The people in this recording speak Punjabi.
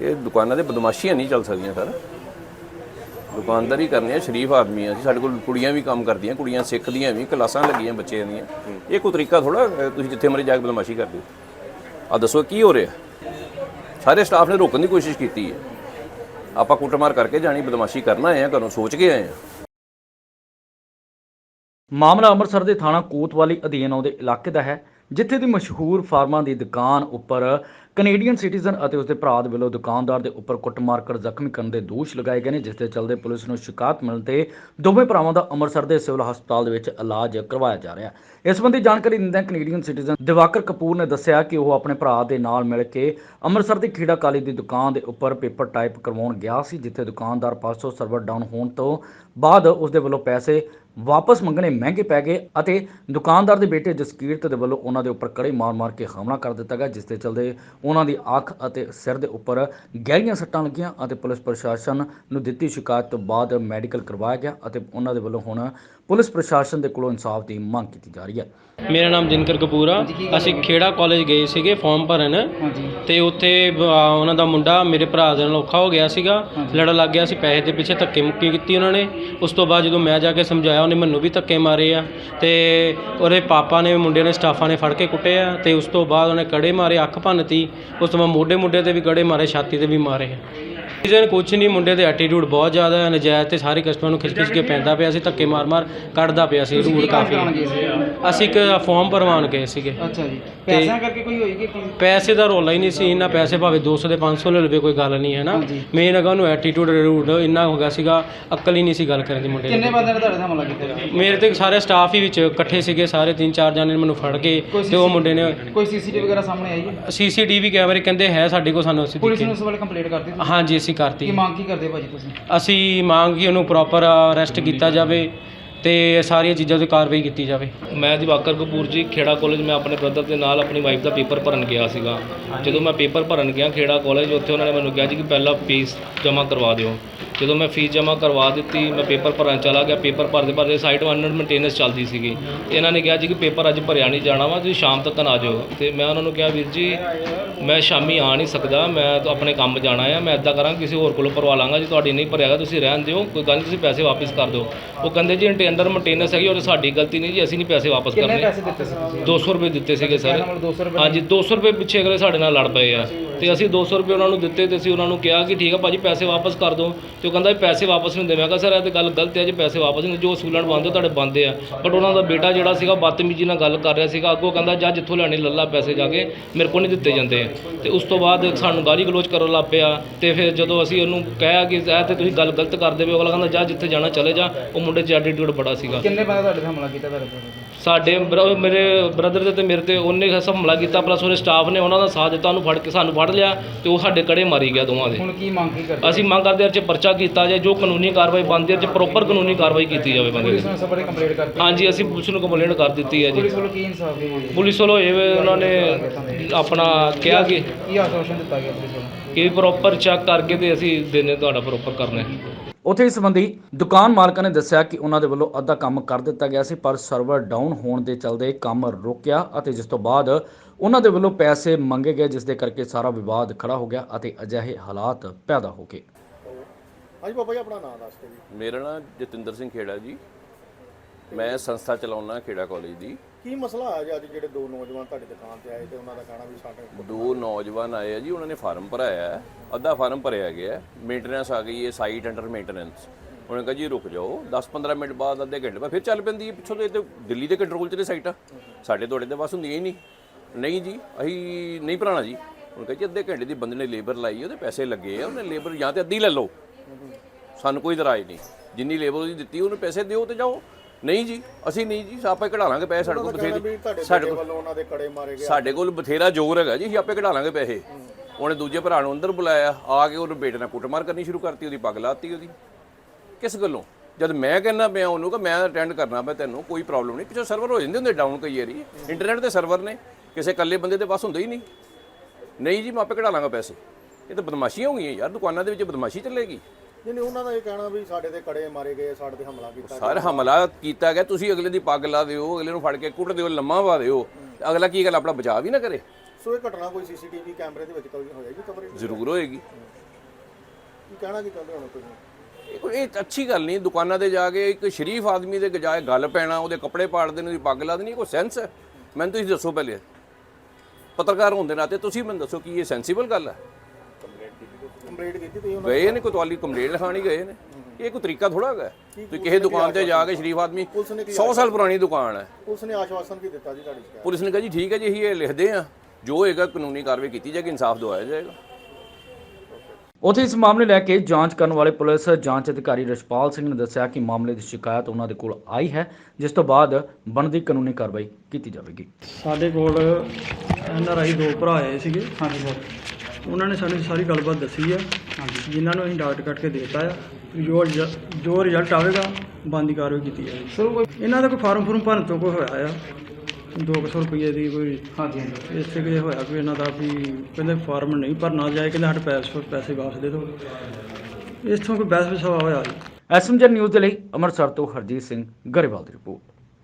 ਇਹ ਦੁਕਾਨਾਂ 'ਤੇ ਬਦਮਾਸ਼ੀਆਂ ਨਹੀਂ ਚੱਲ ਸਕਦੀਆਂ ਸਰ। ਦੁਕਾਨਦਾਰੀ ਕਰਨੀ ਹੈ, ਸ਼ਰੀਫ ਆਦਮੀ ਆ। ਸਾਡੇ ਕੋਲ ਕੁੜੀਆਂ ਵੀ ਕੰਮ ਕਰਦੀਆਂ, ਕੁੜੀਆਂ ਸਿੱਖਦੀਆਂ ਵੀ, ਕਲਾਸਾਂ ਲੱਗੀਆਂ ਬੱਚਿਆਂ ਦੀਆਂ। ਇਹ ਕੋਈ ਤਰੀਕਾ ਥੋੜਾ ਤੁਸੀਂ ਜਿੱਥੇ ਮਰਜ਼ੀ ਜਾ ਕੇ ਬਦਮਾਸ਼ੀ ਕਰਦੇ ਹੋ ਆ ਦੱਸੋ, ਕੀ ਹੋ ਰਿਹਾ? ਸਾਰੇ ਸਟਾਫ ਨੇ ਰੋਕਣ ਦੀ ਕੋਸ਼ਿਸ਼ ਕੀਤੀ ਹੈ। ਆਪਾਂ ਕੁੱਟਮਾਰ ਕਰਕੇ ਜਾਣੀ, ਬਦਮਾਸ਼ੀ ਕਰਨਾ ਆਏ ਆ, ਘਰੋਂ ਸੋਚ ਕੇ ਆਏ ਆ। ਮਾਮਲਾ ਅੰਮ੍ਰਿਤਸਰ ਦੇ ਥਾਣਾ ਕੋਤਵਾਲੀ ਅਧੀਨ ਆਉਂਦੇ ਇਲਾਕੇ ਦਾ ਹੈ। ਜਿੱਥੇ ਦੀ ਮਸ਼ਹੂਰ ਫਾਰਮਾਂ ਦੀ ਦੁਕਾਨ ਉੱਪਰ ਕੈਨੇਡੀਅਨ ਸਿਟੀਜ਼ਨ ਅਤੇ ਉਸਦੇ ਭਰਾ ਦੇ ਵੱਲੋਂ ਦੁਕਾਨਦਾਰ ਦੇ ਉੱਪਰ ਕੁੱਟਮਾਰ ਕਰ ਜ਼ਖਮੀ ਕਰਨ ਦੇ ਦੋਸ਼ ਲਗਾਏ ਗਏ ਨੇ, ਜਿਸ ਦੇ ਚਲਦੇ ਪੁਲਿਸ ਨੂੰ ਸ਼ਿਕਾਇਤ ਮਿਲਣ ਤੇ ਦੋਵੇਂ ਭਰਾਵਾਂ ਦਾ ਅੰਮ੍ਰਿਤਸਰ ਦੇ ਸਿਵਲ ਹਸਪਤਾਲ ਦੇ ਵਿੱਚ ਇਲਾਜ ਕਰਵਾਇਆ ਜਾ ਰਿਹਾ ਹੈ। ਇਸ ਸੰਬੰਧੀ ਜਾਣਕਾਰੀ ਦਿੰਦਿਆਂ ਕੈਨੇਡੀਅਨ ਸਿਟੀਜ਼ਨ ਦਿਵਾਕਰ ਕਪੂਰ ਨੇ ਦੱਸਿਆ ਕਿ ਉਹ ਆਪਣੇ ਭਰਾ ਦੇ ਨਾਲ ਮਿਲ ਕੇ ਅੰਮ੍ਰਿਤਸਰ ਦੀ ਖੀੜਾ ਕਾਲੀ ਦੀ ਦੁਕਾਨ ਦੇ ਉੱਪਰ ਪੇਪਰ ਟਾਈਪ ਕਰਵਾਉਣ ਗਿਆ ਸੀ, ਜਿੱਥੇ ਦੁਕਾਨਦਾਰ ਪਾਸੋਂ ਸਰਵਰ ਡਾਊਨ ਹੋਣ ਤੋਂ ਬਾਅਦ ਉਸ ਦੇ ਵੱਲੋਂ ਪੈਸੇ ਵਾਪਸ ਮੰਗਣੇ ਮਹਿੰਗੇ ਪੈ ਗਏ ਅਤੇ ਦੁਕਾਨਦਾਰ ਦੇ ਬੇਟੇ ਜਸਕੀਰਤ ਦੇ ਵੱਲੋਂ ਉਹਨਾਂ ਦੇ ਉੱਪਰ ਕੜੇ ਮਾਰ-ਮਾਰ ਕੇ ਹਮਲਾ ਕਰ ਦਿੱਤਾ ਗਿਆ ਜਿਸ ਦੇ ਚਲਦੇ ਉਹਨਾਂ ਦੀ ਅੱਖ ਅਤੇ ਸਿਰ ਦੇ ਉੱਪਰ ਗਹਿਰੀਆਂ ਸੱਟਾਂ ਲੱਗੀਆਂ ਅਤੇ ਪੁਲਿਸ ਪ੍ਰਸ਼ਾਸਨ ਨੂੰ ਦਿੱਤੀ ਸ਼ਿਕਾਇਤ ਤੋਂ ਬਾਅਦ ਮੈਡੀਕਲ ਕਰਵਾਇਆ ਗਿਆ ਅਤੇ ਉਹਨਾਂ ਦੇ ਵੱਲੋਂ ਹੁਣ ਪੁਲਿਸ ਪ੍ਰਸ਼ਾਸਨ ਦੇ ਕੋਲੋਂ ਇਨਸਾਫ ਦੀ ਮੰਗ ਕੀਤੀ ਜਾ ਰਹੀ ਹੈ। ਮੇਰਾ ਨਾਮ ਜਿਨਕਰ ਕਪੂਰ। ਆ ਅਸੀਂ ਖੇੜਾ ਕਾਲਜ ਗਏ ਸੀਗੇ ਫਾਰਮ ਭਰਨ। ਤੇ ਉੱਥੇ ਉਹਨਾਂ ਦਾ ਮੁੰਡਾ ਮੇਰੇ ਭਰਾ ਦੇ ਨਾਲ ਔਖਾ ਹੋ ਗਿਆ ਸੀਗਾ। ਲੜਨ ਲੱਗ ਗਿਆ ਸੀ ਪੈਸੇ ਦੇ ਪਿੱਛੇ ਧੱਕੇ ਮੁੱਕੀ ਕੀਤੀ ਉਹਨਾਂ ਨੇ। ਉਸ ਤੋਂ ਬਾਅਦ ਜਦੋਂ ਮੈਂ ਜਾ ਕੇ ਸਮਝਾਇਆ ਉਹਨੇ ਮੈਨੂੰ ਵੀ ਧੱਕੇ ਮਾਰੇ ਆ ਅਤੇ ਉਹਦੇ ਪਾਪਾ ਨੇ ਮੁੰਡੇ ਨੇ ਸਟਾਫਾਂ ਨੇ ਫੜ ਕੇ ਕੁੱਟੇ ਆ ਤੇ ਉਸ ਤੋਂ ਬਾਅਦ ਉਹਨੇ ਕੜੇ ਮਾਰੇ, ਅੱਖ ਭੰਨਤੀ, ਉਸ ਤੋਂ ਬਾਅਦ ਮੋਢੇ ਮੋਢੇ ਤੇ ਵੀ ਕੜੇ ਮਾਰੇ, ਛਾਤੀ ਤੇ ਵੀ ਮਾਰੇ ਰੀਜ਼ਨ ਕੁਛ ਨਹੀਂ ਮੁੰਡੇ ਦੇ ਐਟੀਟਿਊਡ ਬਹੁਤ ਜ਼ਿਆਦਾ ਹੈ ਨਜਾਇਜ਼ ਤੇ ਸਾਰੇ ਕਸਟਮਰ ਨੂੰ ਖਿੱਚ ਖਿੱਚ ਕੇ ਪੈਂਦਾ ਪਿਆ ਸੀ ਧੱਕੇ ਮਾਰ ਮਾਰ ਕੱਢਦਾ ਪਿਆ ਸੀ ਰੂਡ ਕਾਫੀ। ਅਸੀਂ ਇੱਕ ਫਾਰਮ ਭਰਵਾਉਣ ਗਏ ਸੀਗੇ। ਅੱਛਾ ਜੀ। ਪੈਸਿਆਂ ਕਰਕੇ ਕੋਈ ਹੋਈ ਕਿ ਕੀ ਪੈਸੇ ਦਾ ਰੋਲਾ ਹੀ ਨਹੀਂ ਸੀ ਇੰਨਾ ਪੈਸੇ ਭਾਵੇਂ 200 ਦੇ 500 ਲੈ ਲਵੇ ਕੋਈ ਗੱਲ ਨਹੀਂ ਹੈ ਨਾ। ਮੇਨ ਅਗਾ ਉਹਨੂੰ ਐਟੀਟਿਊਡ ਰੂਡ ਇੰਨਾ ਹੋ ਗਿਆ ਸੀਗਾ ਅਕਲ ਹੀ ਨਹੀਂ ਸੀ ਗੱਲ ਕਰਨ ਦੀ ਮੁੰਡੇ ਕਿੰਨੇ ਦੀ। ਬੰਦੇ ਨੇ ਤੁਹਾਡੇ ਤੇ ਹਮਲਾ ਕੀਤਾ ਜੀ? ਮੇਰੇ ਤੇ ਸਾਰੇ ਸਟਾਫ ਹੀ ਵਿੱਚ ਇਕੱਠੇ ਸੀਗੇ ਸਾਰੇ ਤਿੰਨ ਚਾਰ ਜਣੇ ਨੇ ਮੈਨੂੰ ਫੜ ਕੇ ਤੇ ਉਹ ਮੁੰਡੇ ਨੇ ਕੋਈ ਸੀਸੀਟੀਵੀ ਵਗੈਰਾ ਸਾਹਮਣੇ ਆਈ ਹੈ? ਸੀਸੀਟੀਵੀ ਕੈਮਰੇ ਕਹਿੰਦੇ ਹੈ ਸਾਡੇ ਕੋਲ ਸਾਨੂੰ ਅਸੀਂ ਪੁਲਿਸ ਦਿੱਤੇ ਨੂੰ ਉਸ ਵੇਲੇ ਕੰਪਲੇਂਟ ਕਰਤੀ ਤੁਸੀਂ ਹਾਂਜੀ ਅਸੀਂ ਕਰਤੀ। ਕੀ ਮੰਗ ਕੀ ਕਰਦੇ ਭਾਜੀ ਤੁਸੀਂ? ਅਸੀਂ ਮੰਗ ਕਿ ਉਹਨੂੰ ਪ੍ਰੋਪਰ ਅਰੈਸਟ ਕੀਤਾ ਜਾਵੇ ਤੇ ਸਾਰੀਆਂ ਚੀਜ਼ਾਂ ਤੇ ਕਾਰਵਾਈ ਕੀਤੀ ਜਾਵੇ। ਮੈਂ ਦਿਵਾਕਰ ਕਪੂਰ ਜੀ ਖੇੜਾ ਕਾਲਜ ਮੈਂ ਆਪਣੇ ਬ੍ਰਦਰ ਦੇ ਨਾਲ ਆਪਣੀ ਵਾਈਫ ਦਾ ਪੇਪਰ ਭਰਨ ਗਿਆ ਸੀਗਾ। ਜਦੋਂ ਮੈਂ ਪੇਪਰ ਭਰਨ ਗਿਆ ਖੇੜਾ ਕਾਲਜ ਉੱਥੇ ਉਹਨਾਂ ਨੇ ਮੈਨੂੰ ਕਿਹਾ ਜੀ ਕਿ ਪਹਿਲਾਂ ਫੀਸ ਜਮ੍ਹਾਂ ਕਰਵਾ ਦਿਓ। ਜਦੋਂ ਮੈਂ ਫੀਸ ਜਮ੍ਹਾਂ ਕਰਵਾ ਦਿੱਤੀ ਮੈਂ ਪੇਪਰ ਭਰਨ ਚਲਾ ਗਿਆ। ਪੇਪਰ ਭਰਦੇ ਭਰਦੇ ਸਾਈਟ 100 ਮੇਨਟੇਨੈਂਸ ਚੱਲਦੀ ਸੀਗੀ। ਇਹਨਾਂ ਨੇ ਕਿਹਾ ਜੀ ਕਿ ਪੇਪਰ ਅੱਜ ਭਰਿਆ ਨਹੀਂ ਜਾਣਾ ਵਾ ਤੁਸੀਂ ਸ਼ਾਮ ਤੱਕ ਆ ਜਾਓ। ਤੇ ਮੈਂ ਉਹਨਾਂ ਨੂੰ ਕਿਹਾ ਵੀਰ ਜੀ ਮੈਂ ਸ਼ਾਮੀ ਆ ਨਹੀਂ ਸਕਦਾ ਮੈਂ ਤਾਂ ਆਪਣੇ ਕੰਮ ਜਾਣਾ ਆ ਮੈਂ ਇਦਾਂ ਕਰਾਂ ਕਿਸੇ ਹੋਰ ਕੋਲੋਂ ਭਰਵਾ ਲਾਂਗਾ ਜੀ ਤੁਹਾਡੀ ਨਹੀਂ ਭਰਿਆਗਾ ਤੁਸੀਂ ਰਹਿਣ ਦਿਓ ਕੋਈ ਗੱਲ ਨਹੀਂ ਤੁਸੀਂ ਪੈਸੇ ਵਾਪਸ ਕਰ ਦਿਓ। ਉਹ ਕਹਿੰਦੇ ਜੀ ਅੰਡਰ ਮੇਨਟੇਨੈਂਸ ਹੈਗੀ ਔਰ ਸਾਡੀ ਗਲਤੀ ਨਹੀਂ ਜੀ ਅਸੀਂ ਨਹੀਂ ਪੈਸੇ ਵਾਪਸ ਕਿੰਨੇ ਕਰਨੇ। ਪੈਸੇ ਦਿੱਤੇ ਸੀ ਤੁਸੀਂ? 200 ਰੁਪਏ ਦਿੱਤੇ ਸੀਗੇ ਸਰ। ਨਾਲ 200 ਰੁਪਏ ਹਾਂਜੀ 200 ਰੁਪਏ ਪਿੱਛੇ ਅਗਲੇ ਸਾਡੇ ਨਾਲ ਲੜ ਪਏ ਆ। ਤੇ ਅਸੀਂ 200 ਰੁਪਏ ਉਹਨਾਂ ਨੂੰ ਦਿੱਤੇ ਤੇ ਅਸੀਂ ਉਹਨਾਂ ਨੂੰ ਕਿਹਾ ਕਿ ਠੀਕ ਆ ਭਾਜੀ ਪੈਸੇ ਵਾਪਸ ਕਰ ਦਿਓ। ਤੇ ਉਹ ਕਹਿੰਦਾ ਵੀ ਪੈਸੇ ਵਾਪਸ ਨਹੀਂ ਹੁੰਦੇ ਮੈਂ ਕਿਹਾ ਸਰ ਇਹ ਤੇ ਗੱਲ ਗਲਤ ਹੈ ਜੀ ਪੈਸੇ ਵਾਪਸ ਨਹੀਂ ਜੋ ਸੂਲਣ ਬੰਦੇ ਤੁਹਾਡੇ ਬੰਦੇ ਆ। ਬਟ ਉਹਨਾਂ ਦਾ ਬੇਟਾ ਜਿਹੜਾ ਸੀਗਾ ਬਦਤਮੀਜ਼ੀ ਨਾਲ ਗੱਲ ਕਰ ਰਿਹਾ ਸੀਗਾ। ਅੱਗੋਂ ਕਹਿੰਦਾ ਜਾ ਜਿੱਥੋਂ ਲੈਣੇ ਲੱਲਾ ਪੈਸੇ ਜਾ ਕੇ ਮੇਰੇ ਕੋਲ ਨਹੀਂ ਦਿੱਤੇ ਜਾਂਦੇ। ਤੇ ਉਸ ਤੋਂ ਬਾਅਦ ਸਾਨੂੰ ਗਾਲੀ ਗਲੋਚ ਕਰਨ ਲੱਗ ਪਿਆ। ਤੇ ਫਿਰ ਜਦੋਂ ਅਸੀਂ ਉਹਨੂੰ ਕਿਹਾ ਕਿ ਇਹ ਤੇ ਤੁਸੀਂ ਗੱਲ ਗਲਤ ਕਰਦੇ ਪਏ ਅਗਲਾ ਕਹਿੰਦਾ ਜਾ ਜਿੱਥੇ ਜਾਣਾ ਚਲੇ ਜਾ। ਉਹ ਮੁੰਡੇ 'ਚ ਐਟੀਟਿਊਡ ਬੜਾ ਸੀਗਾ। ਕਿੰਨੇ ਬੰਦੇ ਤੁਹਾਡੇ ਤੇ ਹਮਲਾ ਕੀਤਾ ਤੁਹਾਡੇ ਤੇ? ਸਾਡੇ ਬਰ- ਮੇਰੇ ਬ੍ਰਦਰ ਦੇ ਤੇ ਮੇਰੇ ਤੇ ਉਹਨੇ ਹਮਲਾ ਕੀਤਾ। ਪਲੱਸ ਉਹਦੇ ਸਟਾਫ ਨੇ ਉਹਨਾਂ ਦਾ ਸਾਥ ਦਿੱਤਾ। ਉਹਨੂੰ ਫੜ ਕੇ ਸਾਨੂੰ ਫੜ ਲਿਆ ਤੇ ਉਹ ਸਾਡੇ ਕੜੇ ਮਾਰੀ ਗਿਆ ਦੋਵਾਂ ਦੇ। ਹੁਣ ਕੀ ਮੰਗ ਕੀ ਕਰਦੇ? ਅਸੀਂ ਮੰਗ ਕਰਦੇ ਹਾਂ ਇਹ 'ਚ ਪਰਚਾ ਕੀਤਾ ਜਾਏ ਜੋ ਕਾਨੂੰਨੀ ਕਾਰਵਾਈ ਇਹ 'ਚ ਪ੍ਰੋਪਰ ਕਾਨੂੰਨੀ ਕਾਰਵਾਈ ਕੀਤੀ ਜਾਵੇ ਬੰਦੇ ਪੁਲਿਸ ਦੀ ਨੂੰ ਸਭ ਨੇ ਕੰਪਲੇਂਟ ਕਰਤੀ ਹਾਂਜੀ ਅਸੀਂ ਪੁਲਿਸ ਨੂੰ ਕੰਪਲੇਂਟ ਕਰ ਦਿੱਤੀ ਹੈ ਜੀ। ਪੁਲਿਸ ਵੱਲੋਂ ਕੀ ਇਨਸਾਫ ਦੀ ਹੋਈ ਪੁਲਿਸ ਵੱਲੋਂ ਇਹ ਉਹਨਾਂ ਨੇ ਆਪਣਾ ਕਿਹਾ ਕਿ ਕੀ ਆਸ਼ਵਾਸਨ ਦਿੱਤਾ ਗਿਆ ਪੁਲਿਸ ਵੱਲੋਂ? ਕਿ ਪ੍ਰੋਪਰ ਚੈੱਕ ਕਰਕੇ ਤੇ ਅਸੀਂ ਦਿਨੇ ਤੁਹਾਡਾ ਪ੍ਰੋਪਰ ਕਰਨਾ ਹੈ। ਉੱਥੇ ਇਸ ਸੰਬੰਧੀ ਦੁਕਾਨ ਮਾਲਕਾਂ ਨੇ ਦੱਸਿਆ ਕਿ ਉਹਨਾਂ ਦੇ ਵੱਲੋਂ ਅੱਧਾ ਕੰਮ ਕਰ ਦਿੱਤਾ ਗਿਆ ਸੀ ਪਰ ਸਰਵਰ ਡਾਊਨ ਹੋਣ ਦੇ ਚਲਦੇ ਕੰਮ ਰੁਕਿਆ ਅਤੇ ਜਿਸ ਤੋਂ ਬਾਅਦ ਉਹਨਾਂ ਦੇ ਵੱਲੋਂ ਪੈਸੇ ਮੰਗੇ ਗਏ ਜਿਸ ਦੇ ਕਰਕੇ ਸਾਰਾ ਵਿਵਾਦ ਖੜਾ ਹੋ ਗਿਆ ਅਤੇ ਅਜਿਹੇ ਹਾਲਾਤ ਪੈਦਾ ਹੋ ਗਏ। ਹਾਂਜੀ ਬਾਬਾ ਜੀ ਆਪਣਾ ਨਾਮ ਦੱਸ ਦਿਓ ਜੀ। ਮੇਰਾ ਨਾਮ ਜਤਿੰਦਰ ਸਿੰਘ ਖੇੜਾ ਜੀ। ਮੈਂ ਸੰਸਥਾ ਚਲਾਉਣਾ ਖੇੜਾ ਕਾਲਜ ਦੀ। ਕੀ ਮਸਲਾ ਆਇਆ ਜੀ ਅੱਜ ਜਿਹੜੇ ਦੋ ਨੌਜਵਾਨ ਤੁਹਾਡੀ ਦੁਕਾਨ ਤੇ ਆਏ ਤੇ ਉਹਨਾਂ ਦਾ ਕਹਿਣਾ ਵੀ ਸਾਡੇ ਦੋ ਨੌਜਵਾਨ ਆਏ ਆ ਜੀ ਉਹਨਾਂ ਨੇ ਫਾਰਮ ਭਰਾਇਆ ਹੈ ਅੱਧਾ ਫਾਰਮ ਭਰਿਆ ਗਿਆ ਮੇਨਟੇਨੈਂਸ ਆ ਗਈ ਹੈ ਸਾਈਟ ਅੰਡਰ ਮੇਨਟੇਨੈਂਸ ਉਹਨੇ ਕਿਹਾ ਜੀ ਰੁਕ ਜਾਓ 10-15 ਮਿੰਟ ਬਾਅਦ ਅੱਧੇ ਘੰਟੇ ਬਾਅਦ ਫਿਰ ਚੱਲ ਪੈਂਦੀ ਹੈ ਪਿੱਛੋਂ ਤੇ ਇਹ ਤੇ ਦਿੱਲੀ ਦੇ ਕੰਟਰੋਲ 'ਚ ਨੇ ਸਾਈਟਾਂ ਸਾਡੇ ਤੁਹਾਡੇ ਦੇ ਬਸ ਹੁੰਦੀਆਂ ਹੀ ਨਹੀਂ। ਨਹੀਂ ਜੀ ਅਸੀਂ ਨਹੀਂ ਭਰਾਣਾ ਜੀ। ਉਹਨੇ ਕਿਹਾ ਜੀ ਅੱਧੇ ਘੰਟੇ ਦੀ ਬੰਦੇ ਨੇ ਲੇਬਰ ਲਾਈ ਹੈ, ਉਹਦੇ ਪੈਸੇ ਲੱਗੇ ਆ ਉਹਨੇ ਲੇਬਰ ਜਾਂ ਤੇ ਅੱਧੀ ਲੈ ਲਓ। ਸਾਨੂੰ ਕੋਈ ਇਤਰਾਜ਼ ਨਹੀਂ। ਜਿੰਨੀ ਲੇਬਰ ਉਹਦੀ ਦਿੱਤੀ ਉਹਨੂੰ ਪੈਸੇ ਦਿਓ ਤੇ ਜਾਓ। ਨਹੀਂ ਜੀ ਅਸੀਂ ਨਹੀਂ ਜੀ ਆਪੇ ਕਢਾ ਲਾਂਗੇ ਪੈਸੇ ਸਾਡੇ ਕੋਲ ਬਥੇਰੇ। ਸਾਡੇ ਕੋਲ ਉਹਨਾਂ ਦੇ ਕੜੇ ਮਾਰੇ ਗਏ ਸਾਡੇ ਕੋਲ ਬਥੇਰਾ ਜ਼ੋਰ ਹੈਗਾ ਜੀ ਅਸੀਂ ਆਪੇ ਕਢਾ ਲਾਂਗੇ ਪੈਸੇ। ਉਹਨੇ ਦੂਜੇ ਭਰਾ ਨੂੰ ਅੰਦਰ ਬੁਲਾਇਆ ਆ ਕੇ ਉਹਨੂੰ ਬੇਟੇ ਨਾਲ ਕੁੱਟਮਾਰ ਕਰਨੀ ਸ਼ੁਰੂ ਕਰਤੀ ਉਹਦੀ ਪੱਗ ਲਾਤੀ ਉਹਦੀ। ਕਿਸ ਗੱਲੋਂ? ਜਦ ਮੈਂ ਕਹਿੰਦਾ ਪਿਆ ਉਹਨੂੰ ਕਿ ਮੈਂ ਅਟੈਂਡ ਕਰਨਾ ਮੈਂ ਤੈਨੂੰ ਕੋਈ ਪ੍ਰੋਬਲਮ ਨਹੀਂ। ਪਿੱਛੋਂ ਸਰਵਰ ਹੋ ਜਾਂਦੇ ਹੁੰਦੇ ਡਾਊਨ ਕਈ ਵਾਰੀ। ਇੰਟਰਨੈਟ ਦੇ ਸਰਵਰ ਨੇ। ਕਿਸੇ ਇਕੱਲੇ ਬੰਦੇ ਦੇ ਬਸ ਹੁੰਦੇ ਹੀ ਨਹੀਂ। ਨਹੀਂ ਜੀ ਮੈਂ ਆਪੇ ਕਢਾ ਲਾਂਗਾ ਪੈਸੇ। ਇਹ ਤਾਂ ਬਦਮਾਸ਼ੀਆਂ ਹੋ ਗਈਆਂ ਯਾਰ ਦੁਕਾਨਾਂ ਦੇ ਵਿੱਚ ਬਦਮਾਸ਼ੀ ਚੱਲੇਗੀ। ਨਹੀਂ ਨਹੀਂ ਉਹਨਾਂ ਦਾ ਇਹ ਕਹਿਣਾ ਵੀ ਸਾਡੇ ਤੇ ਕੜੇ ਮਾਰੇ ਗਏ ਸਾਡੇ ਤੇ ਹਮਲਾ ਕੀਤਾ ਸਰ ਹਮਲਾ ਕੀਤਾ ਗਿਆ ਤੁਸੀਂ ਅਗਲੇ ਦੀ ਪੱਗ ਲਾ ਦਿਓ ਅਗਲੇ ਨੂੰ ਫੜ ਕੇ ਕੁੱਟ ਦਿਓ ਲੰਮਾ ਪਾ ਦਿਓ ਅਗਲਾ ਕੀ ਗੱਲ ਆਪਣਾ ਬਚਾਅ ਵੀ ਨਾ ਕਰੇ? ਸੋ ਇਹ ਘਟਨਾ ਕੋਈ ਸੀਸੀਟੀਵੀ ਕੈਮਰੇ ਦੇ ਵਿੱਚ ਕੋਈ ਹੋਇਆ ਜੀ ਕਵਰੇਜ ਜ਼ਰੂਰ ਹੋਏਗੀ। ਕੀ ਕਹਿਣਾ ਕੀ ਚਾਹੁੰਦੇ ਹੋ ਤੁਸੀਂ? ਇਹ ਅੱਛੀ ਗੱਲ ਨਹੀਂ ਦੁਕਾਨਾਂ ਤੇ ਜਾ ਕੇ ਇੱਕ ਸ਼ਰੀਫ ਆਦਮੀ ਦੇ ਗਜਾਏ ਗੱਲ ਪੈਣਾ ਉਹਦੇ ਕੱਪੜੇ ਪਾੜ ਦੇਣ ਦੀ ਪੱਗ ਲਾ ਦੇਣੀ ਕੋਈ ਸੈਂਸ ਹੈ? ਮੈਨੂੰ ਤੁਸੀਂ ਦੱਸੋ ਪਹਿਲੇ। ਪੱਤਰਕਾਰ ਹੋਣ ਦੇ ਨਾਤੇ ਤੁਸੀਂ ਮੈਨੂੰ ਦੱਸੋ ਕਿ ਇਹ ਸੈਂਸੀਬਲ ਗੱਲ ਹੈ? ਕੰਪਲੀਟ ਕੀਤੀ ਤੁਸੀਂ ਉਹਨਾਂ ਗਏ ਨੇ? ਕੋਤਵਾਲੀ ਕੰਪਲੇਂਟ ਲਿਖਾਣੀ ਗਏ ਨੇ। ਇਹ ਕੋਈ ਤਰੀਕਾ ਥੋੜਾ ਹੈਗਾ। ਤੁਸੀਂ ਕਿਸੇ ਦੁਕਾਨ ਤੇ ਜਾ ਕੇ ਸ਼ਰੀਫ ਆਦਮੀ ਪੁਲਿਸ ਨੇ ਕੀ 100 ਸਾਲ ਪੁਰਾਣੀ ਦੁਕਾਨ ਹੈ। ਪੁਲਿਸ ਨੇ ਆਸ਼ਵਾਸਨ ਕੀ ਦਿੱਤਾ ਜੀ ਤੁਹਾਡੀ ਸ਼ਿਕਾਇਤ। ਪੁਲਿਸ ਨੇ ਕਿਹਾ ਜੀ ਠੀਕ ਹੈ ਜੀ ਅਸੀਂ ਇਹ ਲਿਖਦੇ ਆ ਜੋ ਹੋਏਗਾ ਕਾਨੂੰਨੀ ਕਾਰਵਾਈ ਕੀਤੀ ਜਾਏਗੀ ਇਨਸਾਫ ਦਿਵਾਇਆ ਜਾਏਗਾ। ਉੱਥੇ ਇਸ ਮਾਮਲੇ ਲੈ ਕੇ ਜਾਂਚ ਕਰਨ ਵਾਲੇ ਪੁਲਿਸ ਜਾਂਚ ਅਧਿਕਾਰੀ ਰਸ਼ਪਾਲ ਸਿੰਘ ਨੇ ਦੱਸਿਆ ਕਿ ਮਾਮਲੇ ਦੀ ਸ਼ਿਕਾਇਤ ਉਹਨਾਂ ਦੇ ਕੋਲ ਆਈ ਹੈ ਜਿਸ ਤੋਂ ਬਾਅਦ ਬਣਦੀ ਕਾਨੂੰਨੀ ਕਾਰਵਾਈ ਕੀਤੀ ਜਾਵੇਗੀ। ਸਾਡੇ ਕੋਲ ਐਨ ਆਰ ਆਈ ਦੋ ਭਰਾ ਆਏ ਸੀਗੇ। ਹਾਂਜੀ ਸਰ। ਉਹਨਾਂ ਨੇ ਸਾਨੂੰ ਸਾਰੀ ਗੱਲਬਾਤ ਦੱਸੀ ਆ ਹਾਂਜੀ। ਜਿਨ੍ਹਾਂ ਨੂੰ ਅਸੀਂ ਡਾਕਟਰ ਕੱਟ ਕੇ ਦੇਤਾ ਆ ਜੋ ਰਿਜ਼ਲ- ਜੋ ਰਿਜ਼ਲਟ ਆਵੇਗਾ ਬੰਦੀ ਕਾਰਵਾਈ ਕੀਤੀ ਜਾਵੇਗੀ। ਸਰ ਕੋਈ ਇਹਨਾਂ ਦਾ ਕੋਈ ਫਾਰਮ ਫੁਰਮ ਭਰਨ ਤੋਂ ਕੋਈ ਹੋਇਆ ਆ? 200 ਰੁਪਏ ਦੀ ਕੋਈ ਹਾਂਜੀ ਹਾਂਜੀ। ਇਸੇ ਕੇ ਹੋਇਆ ਕੋਈ ਇਹਨਾਂ ਦਾ ਵੀ ਕਹਿੰਦੇ ਫਾਰਮ ਨਹੀਂ ਭਰਨਾ ਜਾਏ ਕਹਿੰਦੇ ਸਾਡੇ ਪੈਸੇ ਪੈਸੇ ਵਾਪਸ ਦੇ ਦਿਓ। ਇਸ ਤੋਂ ਕੋਈ ਬਹਿਸ ਵਿਸਵਾ ਹੋਇਆ ਜੀ? ਐਸਐਮਜੀ ਨਿਊਜ਼ ਦੇ ਲਈ ਅੰਮ੍ਰਿਤਸਰ ਤੋਂ ਹਰਜੀਤ ਸਿੰਘ ਗਰੇਵਾਲ ਦੀ ਰਿਪੋਰਟ।